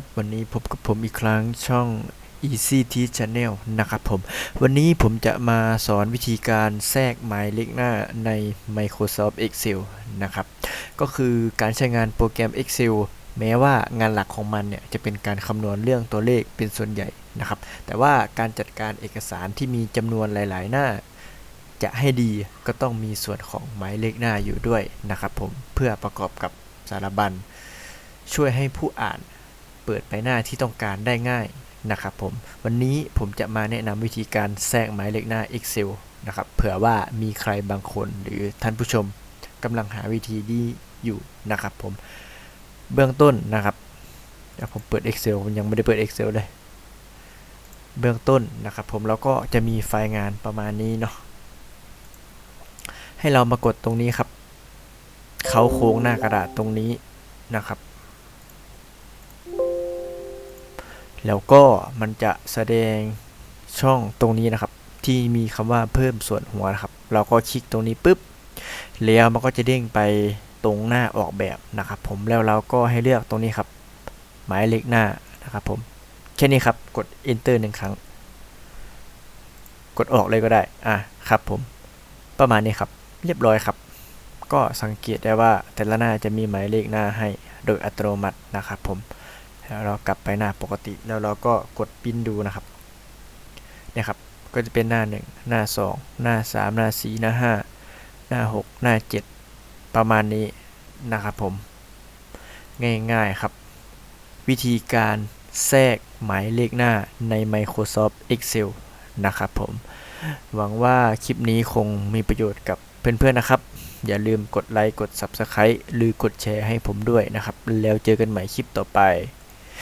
บวันนี้พบกับผมอีกครั้งช่อง Easy T Channel นะครับผม วันนี้ผมจะมาสอนวิธีการแทรกหมายเลขหน้าใน Microsoft Excel นะครับ ก็คือการใช้งานโปรแกรม Excel แม้ว่างานหลักของมันเนี่ยจะเป็นการคำนวณเรื่องตัวเลขเป็นส่วนใหญ่นะครับ แต่ว่าการจัดการเอกสารที่มีจำนวนหลาย ๆ หน้าจะให้ดีก็ต้องมีส่วนของหมายเลขหน้าอยู่ด้วยนะครับผมเพื่อประกอบกับสารบัญช่วยให้ผู้อ่าน เปิดไปหน้าที่ต้องการได้ง่ายนะครับผม วันนี้ผมจะมาแนะนำวิธีการแทรกหมายเลขหน้า Excel นะครับเผื่อว่ามีใครบางคนหรือท่านผู้ชมกำลังหาวิธีนี้อยู่นะครับผม เบื้องต้นนะครับเดี๋ยวผมเปิด Excel ผมยังไม่ได้เปิด Excel เลย เบื้องต้นนะครับผมแล้วก็จะมีไฟล์งานประมาณนี้เนาะให้เรามากดตรงนี้ครับ เขาโค้งหน้ากระดาษตรงนี้นะครับ แล้วก็มันจะแสดงช่องตรงนี้นะครับ ที่มีคำว่าเพิ่มส่วนหัวนะครับ เราก็คลิกตรงนี้ปุ๊บแล้วมันก็จะเด้งไปตรงหน้าออกแบบนะครับ ผมแล้วเราก็ให้เลือกตรงนี้ครับ หมายเลขหน้านะครับ ผมแค่นี้ครับกด enter หนึ่งครั้ง กดออกเลยก็ได้อะครับ ผมประมาณนี้ครับ เรียบร้อยครับ ก็สังเกตได้ว่าแต่ละหน้าจะมีหมายเลขหน้าให้โดยอัตโนมัตินะครับ ผม แล้วเรากลับไปหน้าปกติแล้วเราก็กดปิ้นดูนะครับเนี่ยครับก็จะเป็นหน้า 1 หน้า 2 หน้า 3 หน้า 4 หน้า 5 หน้า 6 หน้า 7 ประมาณนี้นะครับผม ง่ายๆครับ วิธีการแทรกหมายเลขหน้าใน Microsoft Excel นะครับผม หวังว่าคลิปนี้คงมีประโยชน์กับเพื่อนๆนะครับ อย่าลืมกดไลค์ กด Subscribe หรือกดแชร์ให้ผมด้วยนะครับ แล้วเจอกันใหม่คลิปต่อไป